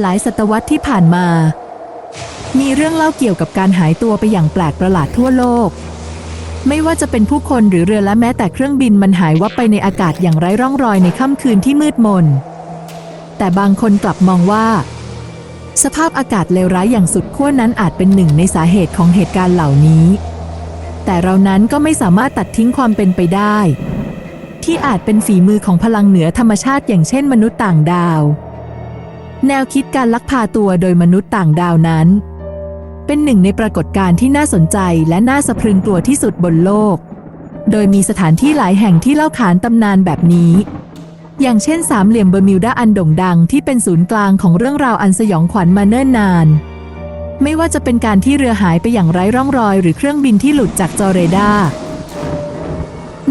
หลายศตวรรษที่ผ่านมา มีเรื่องเล่าเกี่ยวกับการหายตัวไปอย่างแปลกประหลาดทั่วโลก ไม่ว่าจะเป็นผู้คนหรือเรือและแม้แต่เครื่องบินมันหายวับไปในอากาศอย่างไร้ร่องรอยในค่ำคืนที่มืดมน แต่บางคนกลับมองว่า สภาพอากาศเลวร้ายอย่างสุดขั้วนั้นอาจเป็นหนึ่งในสาเหตุของเหตุการณ์เหล่านี้ แต่เรานั้นก็ไม่สามารถตัดทิ้งความเป็นไปได้ที่อาจเป็นฝีมือของพลังเหนือธรรมชาติอย่างเช่นมนุษย์ต่างดาว แนวคิดการลักพาตัวโดยมนุษย์ต่างดาวนั้น เป็นหนึ่งในปรากฏการณ์ที่น่าสนใจและน่าสะพรึงกลัวที่สุดบนโลก โดยมีสถานที่หลายแห่งที่เล่าขานตำนานแบบนี้ อย่างเช่นสามเหลี่ยมเบอร์มิวดาอันโด่งดังที่เป็นศูนย์กลางของเรื่องราวอันสยองขวัญมาเนิ่นนาน ไม่ว่าจะเป็นการที่เรือหายไปอย่างไร้ร่องรอย หรือเครื่องบินที่หลุดจากจอเรดาร์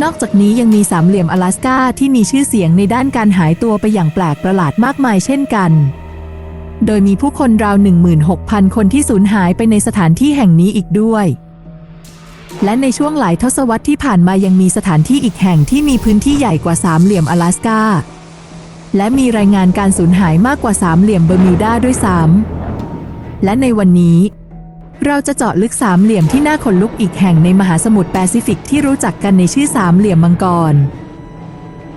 นอกจากนี้ยังมีสามเหลี่ยม阿拉สกาที่มีชื่อเสียงในด้านการหายตัวไปอย่างแปลกประหลาดมากมายเช่นกัน โดยมีผู้คนราว 16,000 คนที่สูญหายไปในสถานที่แห่งนี้อีกด้วย และในช่วงหลายทศวรรษที่ผ่านมายังมีสถานที่อีกแห่งที่มีพื้นที่ใหญ่กว่าสามเหลี่ยม阿拉สกาและมีรายงานการสูญหายมากกว่าสามเหลี่ยมเบอร์มิวดาด้วยซ้ำและในวันนี้ เราจะเจาะลึกสามเหลี่ยมที่น่าขนลุกอีกแห่งในมหาสมุทรแปซิฟิกที่รู้จักกันในชื่อสามเหลี่ยมมังกร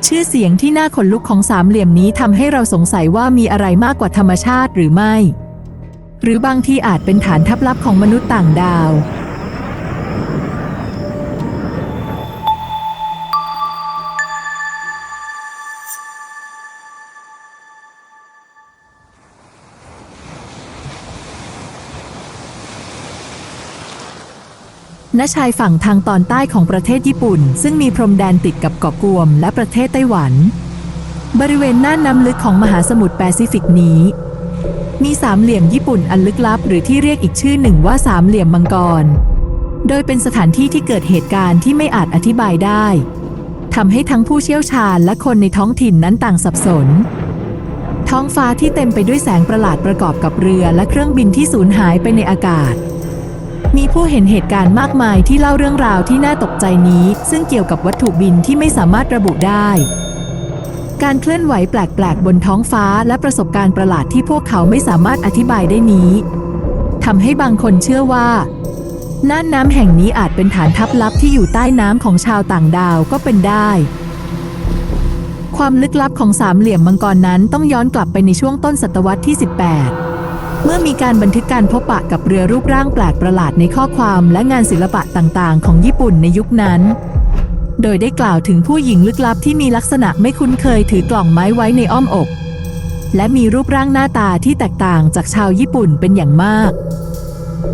ชื่อเสียงที่น่าขนลุกของสามเหลี่ยมนี้ทำให้เราสงสัยว่ามีอะไรมากกว่าธรรมชาติหรือไม่ หรือบางที่อาจเป็นฐานทัพลับของมนุษย์ต่างดาว ณชายฝั่งทางตอนใต้ของประเทศญี่ปุ่น ซึ่งมีพรมแดนติดกับเกาะกวม และประเทศไต้หวัน บริเวณน่านน้ำลึกของมหาสมุทรแปซิฟิกนี้ มีสามเหลี่ยมญี่ปุ่นอันลึกลับ หรือที่เรียกอีกชื่อหนึ่งว่าสามเหลี่ยมมังกร โดยเป็นสถานที่ที่เกิดเหตุการณ์ที่ไม่อาจอธิบายได้ทำให้ทั้งผู้เชี่ยวชาญและคนในท้องถิ่นนั้นต่างสับสน ท้องฟ้าที่เต็มไปด้วยแสงประหลาดประกอบกับเรือและเครื่องบินที่สูญหายไปในอากาศ มีผู้เห็นเหตุการณ์มากมายที่เล่าเรื่องราวที่น่าตกใจนี้ ซึ่งเกี่ยวกับวัตถุบินที่ไม่สามารถระบุได้ การเคลื่อนไหวแปลก ๆ บนท้องฟ้าและประสบการณ์ประหลาดที่พวกเขาไม่สามารถอธิบายได้นี้ทำให้บางคนเชื่อว่าน่านน้ำแห่งนี้อาจเป็นฐานทัพลับที่อยู่ใต้น้ำของชาวต่างดาวก็เป็นได้ ความลึกลับของสามเหลี่ยมมังกรนั้นต้องย้อนกลับไปในช่วงต้นศตวรรษที่ 18 เมื่อมีการบันทึกการพบปะกับเรือรูปร่างแปลกประหลาดในข้อความและงานศิลปะต่างๆ ของญี่ปุ่นในยุคนั้น โดยได้กล่าวถึงผู้หญิงลึกลับที่มีลักษณะไม่คุ้นเคยถือกล่องไม้ไว้ในอ้อมอก และมีรูปร่างหน้าตาที่แตกต่างจากชาวญี่ปุ่นเป็นอย่างมาก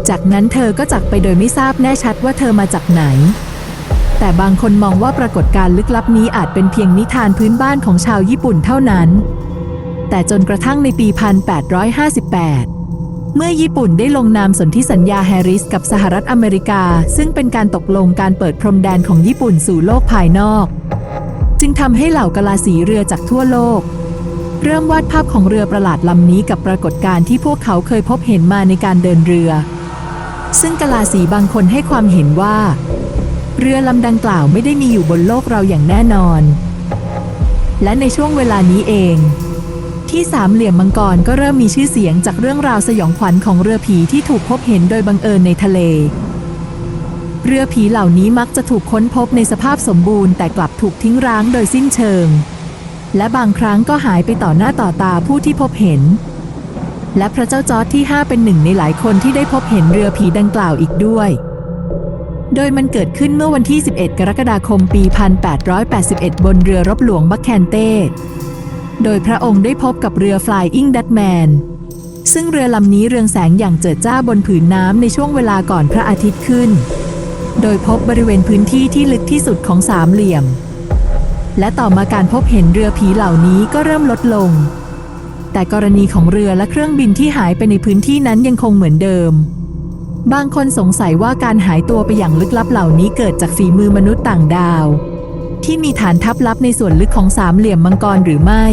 จากนั้นเธอก็จากไปโดยไม่ทราบแน่ชัดว่าเธอมาจากไหน แต่บางคนมองว่าปรากฏการณ์ลึกลับนี้อาจเป็นเพียงนิทานพื้นบ้านของชาวญี่ปุ่นเท่านั้น แต่จนกระทั่งในปี 1858 เมื่อญี่ปุ่นได้ลงนามสนธิสัญญาแฮริสกับสหรัฐอเมริกา ซึ่งเป็นการตกลงการเปิดพรมแดนของญี่ปุ่นสู่โลกภายนอก จึงทำให้เหล่ากะลาสีเรือจากทั่วโลก เริ่มวาดภาพของเรือประหลาดลำนี้กับปรากฏการณ์ที่พวกเขาเคยพบเห็นมาในการเดินเรือ ซึ่งกะลาสีบางคนให้ความเห็นว่า เรือลำดังกล่าวไม่ได้มีอยู่บนโลกเราอย่างแน่นอน และในช่วงเวลานี้เอง ที่สามเหลี่ยมมังกรก็เริ่มมีชื่อเสียงจากเรื่องราวสยองขวัญของเรือผีที่ถูกพบเห็นโดยบังเอิญในทะเล เรือผีเหล่านี้มักจะถูกค้นพบในสภาพสมบูรณ์แต่กลับถูกทิ้งร้างโดยสิ้นเชิง และบางครั้งก็หายไปต่อหน้าต่อตาผู้ที่พบเห็น และพระเจ้าจอร์จที่ 5 เป็นหนึ่งในหลายคนที่ได้พบเห็นเรือผีดังกล่าวอีกด้วย โดยมันเกิดขึ้นเมื่อวันที่ 11 กรกฎาคมปี 1881 บนเรือรบหลวงบัคแคนเต้ โดยพระองค์ได้พบกับเรือ Flying Dutchman ซึ่งเรือลำนี้เรืองแสงอย่างเจิดจ้าบนผืนน้ำในช่วงเวลาก่อนพระอาทิตย์ขึ้น โดยพบบริเวณพื้นที่ที่ลึกที่สุดของสามเหลี่ยม และต่อมาการพบเห็นเรือผีเหล่านี้ก็เริ่มลดลง แต่กรณีของเรือและเครื่องบินที่หายไปในพื้นที่นั้นยังคงเหมือนเดิม บางคนสงสัยว่าการหายตัวไปอย่างลึกลับเหล่านี้เกิดจากฝีมือมนุษย์ต่างดาว ที่มีฐานทัพลับในส่วนลึกของสามเหลี่ยมมังกรหรือไม่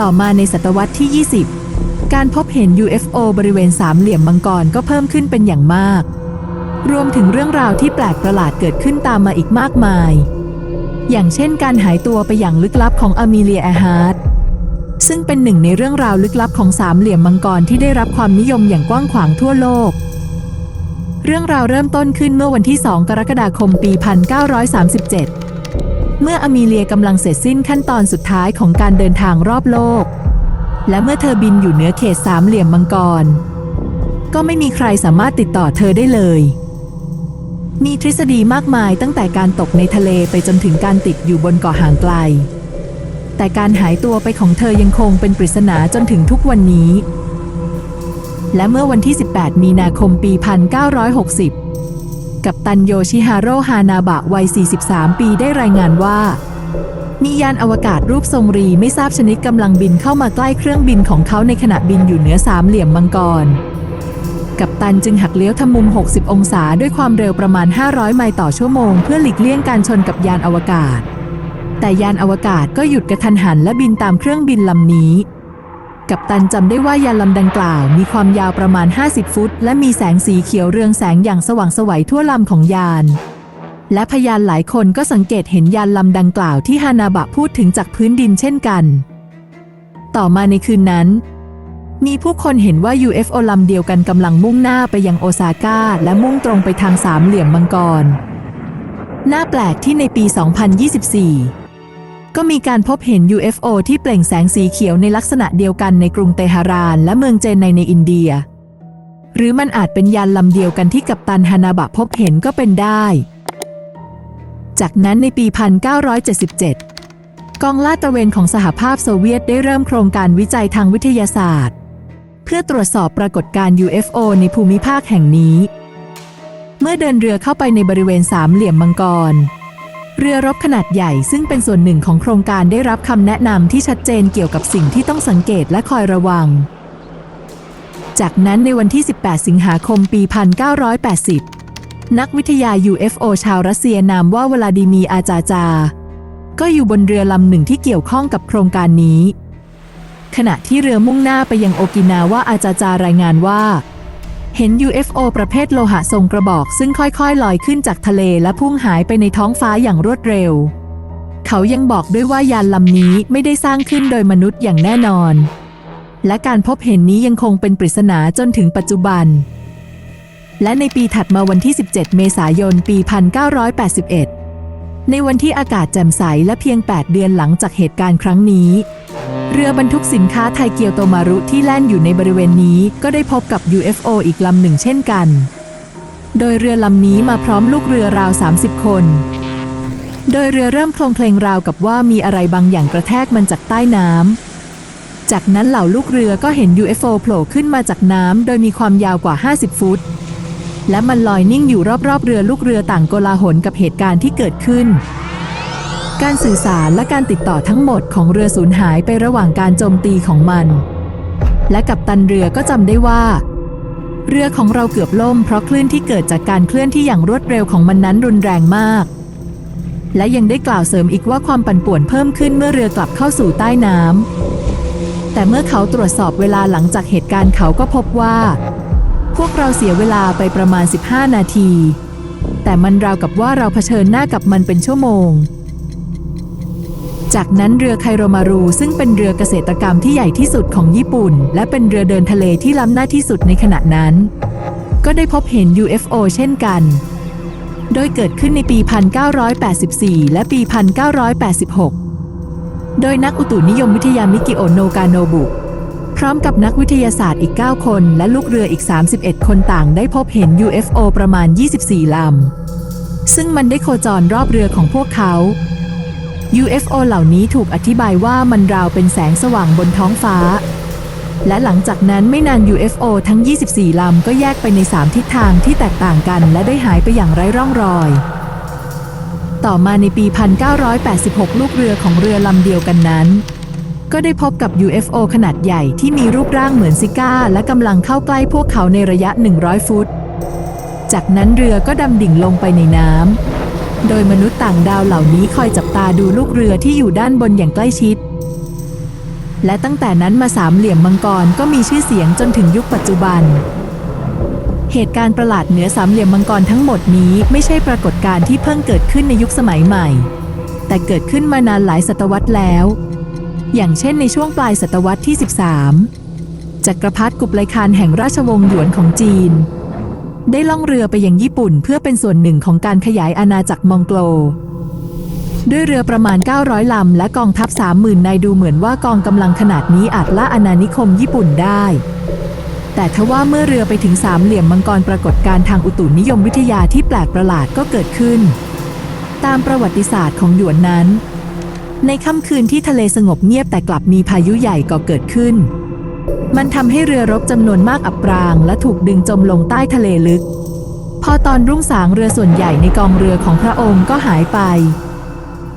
ต่อมาในศตวรรษที่ 20 การพบเห็น UFO บริเวณสามเหลี่ยมมังกรก็เพิ่มขึ้นเป็นอย่างมาก รวมถึงเรื่องราวที่แปลกประหลาดเกิดขึ้นตามมาอีกมากมาย อย่างเช่นการหายตัวไปอย่างลึกลับของอเมเลียแอร์ฮาร์ดซึ่งเป็นหนึ่งในเรื่องราวลึกลับของสามเหลี่ยมมังกรที่ได้รับความนิยมอย่างกว้างขวางทั่วโลก รื่องราวเริ่มต้นขึ้นเมื่อวันที่ 2 กรกฎาคมปี 1937 เมื่ออเมเลียกำลังเสร็จสิ้นขั้นตอนสุดท้ายของการเดินทางรอบโลก และเมื่อเธอบินอยู่เหนือเขตสามเหลี่ยมมังกร ก็ไม่มีใครสามารถติดต่อเธอได้เลย มีทฤษฎีมากมายตั้งแต่การตกในทะเลไปจนถึงการติดอยู่บนเกาะห่างไกล แต่การหายตัวไปของเธอยังคงเป็นปริศนาจนถึงทุกวันนี้ และเมื่อวันที่ 18 มีนาคมปี 1960 กับตันโยชิฮาโร่ฮานาบะวัย 43 ปีได้รายงานว่า มียานอวกาศรูปทรงรีไม่ทราบชนิดกำลังบินเข้ามาใกล้เครื่องบินของเขาในขณะบินอยู่เหนือสามเหลี่ยมมังกร กัปตันจึงหักเลี้ยวทำมุม 60 องศาด้วยความเร็วประมาณ 500 ไมล์ต่อชั่วโมง เพื่อหลีกเลี่ยงการชนกับยานอวกาศ แต่ยานอวกาศก็หยุดกระทันหันและบินตามเครื่องบินลำนี้ กัปตันจำได้ว่ายานลำดังกล่าว มีความยาวประมาณ 50 ฟุต และมีแสงสีเขียวเรืองแสงอย่างสว่างไสวัยทั่วลำของยาน และพยานหลายคนก็สังเกตเห็นยานลำดังกล่าวที่ฮานาบะพูดถึงจากพื้นดินเช่นกัน ต่อมาในคืนนั้น มีผู้คนเห็นว่า UFO ลำเดียวกันกำลังมุ่งหน้าไปยังโอซาก้า และมุ่งตรงไปทางสามเหลี่ยมมังกร น่าแปลกที่ในปี 2024 ก็มีการพบเห็น UFO ที่เปล่งแสงสีเขียวในลักษณะเดียวกันในกรุงเตหะราน และเมืองเจนไนในอินเดีย หรือมันอาจเป็นยานลำเดียวกันที่กัปตันฮานาบะพบเห็นก็เป็นได้ จากนั้นในปี 1977 กองลาดตระเวนของสหภาพโซเวียตได้เริ่มโครงการวิจัยทางวิทยาศาสตร์ เพื่อตรวจสอบปรากฏการณ์ UFO ในภูมิภาคแห่งนี้ เมื่อเดินเรือเข้าไปในบริเวณสามเหลี่ยมมังกร เรือรบขนาดใหญ่ซึ่งเป็นส่วนหนึ่งของโครงการได้รับคำแนะนำที่ชัดเจนเกี่ยวกับสิ่งที่ต้องสังเกตและคอยระวัง จากนั้นในวันที่ 18 สิงหาคมปี 1980 นักวิทยา UFO ชาวรัสเซียนามว่าวลาดิมีอาจาจา ก็อยู่บนเรือลำหนึ่งที่เกี่ยวข้องกับโครงการนี้ ขณะที่เรือมุ่งหน้าไปยังโอกินาว่าอาจาจารายงานว่า เห็น UFO ประเภทโลหะทรงกระบอกซึ่งค่อยๆ ลอยขึ้นจากทะเลและพุ่งหายไปในท้องฟ้าอย่างรวดเร็ว เขายังบอกด้วยว่ายานลำนี้ไม่ได้สร้างขึ้นโดยมนุษย์อย่างแน่นอน และการพบเห็นนี้ยังคงเป็นปริศนาจนถึงปัจจุบัน และในปีถัดมาวันที่ 17 เมษายน ปี 1981 ในวันที่อากาศแจ่มใสและเพียง 8 เดือนหลังจากเหตุการณ์ครั้งนี้ เรือบรรทุกสินค้าไทยเกียวโตมารุที่แล่นอยู่ในบริเวณนี้ ก็ได้พบกับ UFO อีกลำหนึ่งเช่นกัน โดยเรือลำนี้มาพร้อมลูกเรือราว 30 คน โดยเรือเริ่มโคลงเพลงราวกับว่ามีอะไรบางอย่างกระแทกมันจากใต้น้ำ จากนั้นเหล่าลูกเรือก็เห็น UFO โผล่ขึ้นมาจากน้ำโดยมีความยาวกว่า 50 ฟุต และมันลอยนิ่งอยู่รอบๆเรือลูกเรือต่างโกลาหลกับเหตุการณ์ที่เกิดขึ้น การสื่อสารและการติดต่อทั้งหมดของเรือสูญหายไประหว่างการโจมตีของมัน และกัปตันเรือก็จำได้ว่า เรือของเราเกือบล่ม เพราะคลื่นที่เกิดจากการเคลื่อนที่อย่างรวดเร็วของมันนั้นรุนแรงมาก และยังได้กล่าวเสริมอีกว่าความปั่นป่วนเพิ่มขึ้นเมื่อเรือกลับเข้าสู่ใต้น้ำแต่เมื่อเขาตรวจสอบเวลาหลังจากเหตุการณ์เขาก็พบว่า พวกเราเสียเวลาไปประมาณ 15 นาที แต่มันราวกับว่าเราเผชิญหน้ากับมันเป็นชั่วโมง จากนั้นเรือไคโรมารูซึ่งเป็นเรือเกษตรกรรมที่ใหญ่ที่สุดของญี่ปุ่น และเป็นเรือเดินทะเลที่ล้ำหน้าที่สุดในขณะนั้น ก็ได้พบเห็น UFO เช่นกัน โดยเกิดขึ้นในปี 1984 และปี 1986 โดยนักอุตุนิยมวิทยามิกิโอโนกาโนบุ พร้อมกับนักวิทยาศาสตร์อีก 9 คน และลูกเรืออีก 31 คนต่างได้พบเห็น UFO ประมาณ 24 ลำ ซึ่งมันได้โคจรรอบเรือของพวกเขา UFO เหล่านี้ถูกอธิบายว่ามันราวเป็นแสงสว่างบนท้องฟ้า และหลังจากนั้นไม่นาน UFO ทั้ง 24 ลำก็แยกไปใน 3 ทิศทางที่แตกต่างกัน และได้หายไปอย่างไร้ร่องรอย ต่อมาในปี 1986 ลูกเรือของเรือลำเดียวกันนั้น ก็ได้พบกับ UFO ขนาดใหญ่ที่มีรูปร่างเหมือนซิก้า และกำลังเข้าใกล้พวกเขาในระยะ 100 ฟุต จากนั้นเรือก็ดำดิ่งลงไปในน้ำโดยมนุษย์ต่างดาวเหล่านี้คอยจับ ตาดูลูกเรือที่อยู่ด้านบนอย่างใกล้ชิด และตั้งแต่นั้นมาสามเหลี่ยมมังกรก็มีชื่อเสียงจนถึงยุคปัจจุบัน เหตุการณ์ประหลาดเหนือสามเหลี่ยมมังกรทั้งหมดนี้ไม่ใช่ปรากฏการณ์ที่เพิ่งเกิดขึ้นในยุคสมัยใหม่ แต่เกิดขึ้นมานานหลายศตวรรษแล้ว อย่างเช่นในช่วงปลายศตวรรษที่ 13 จักรพรรดิกุบไลคานแห่งราชวงศ์หยวนของจีนได้ล่องเรือไปยังญี่ปุ่นเพื่อเป็นส่วนหนึ่งของการขยายอาณาจักรมองโกล ด้วยเรือประมาณ 900 ลำ และกองทัพ 30,000 นายดูเหมือนว่ากองกำลังขนาดนี้อาจล่าอาณานิคมญี่ปุ่นได้ แต่ทว่าเมื่อเรือไปถึงสามเหลี่ยมมังกรปรากฏการทางอุตุนิยมวิทยาที่แปลกประหลาดก็เกิดขึ้น ตามประวัติศาสตร์ของหยวนนั้น ในค่ำคืนที่ทะเลสงบเงียบแต่กลับมีพายุใหญ่ก่อเกิดขึ้น มันทำให้เรือรบจำนวนมากอับปราง และถูกดึงจมลงใต้ทะเลลึก พอตอนรุ่งสางเรือส่วนใหญ่ในกองเรือของพระองค์ก็หายไป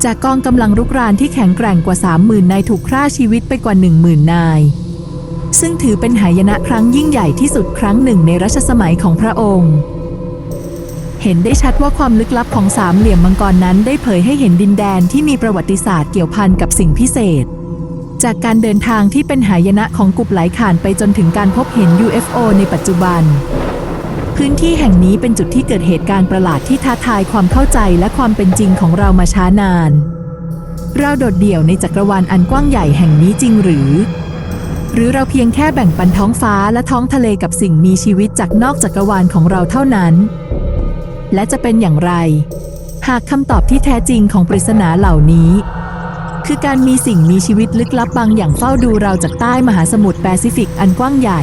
จากกองกำลังรุกรานที่แข็งแกร่งกว่า 30,000นายถูกฆ่าชีวิตไปกว่า 10,000 นาย ซึ่งถือเป็นหายนะครั้งยิ่งใหญ่ที่สุดครั้งหนึ่งในรัชสมัยของพระองค์ เห็นได้ชัดว่าความลึกลับของสามเหลี่ยมมังกรนั้นได้เผยให้เห็นดินแดนที่มีประวัติศาสตร์เกี่ยวพันกับสิ่งพิเศษ จากการเดินทางที่เป็นหายนะของกุบไหลข่านไปจนถึงการพบเห็น UFO ในปัจจุบัน พื้นที่แห่งนี้เป็นจุดที่เกิดเหตุการณ์ประหลาดที่ท้าทายความเข้าใจและความเป็นจริงของเรามาช้านาน เราโดดเดี่ยวในจักรวาลอันกว้างใหญ่แห่งนี้จริงหรือ หรือเราเพียงแค่แบ่งปันท้องฟ้าและท้องทะเลกับสิ่งมีชีวิตจากนอกจักรวาลของเราเท่านั้น และจะเป็นอย่างไร หากคำตอบที่แท้จริงของปริศนาเหล่านี้ คือการมีสิ่งมีชีวิตลึกลับบางอย่างเฝ้าดูเราจากใต้มหาสมุทรแปซิฟิกอันกว้างใหญ่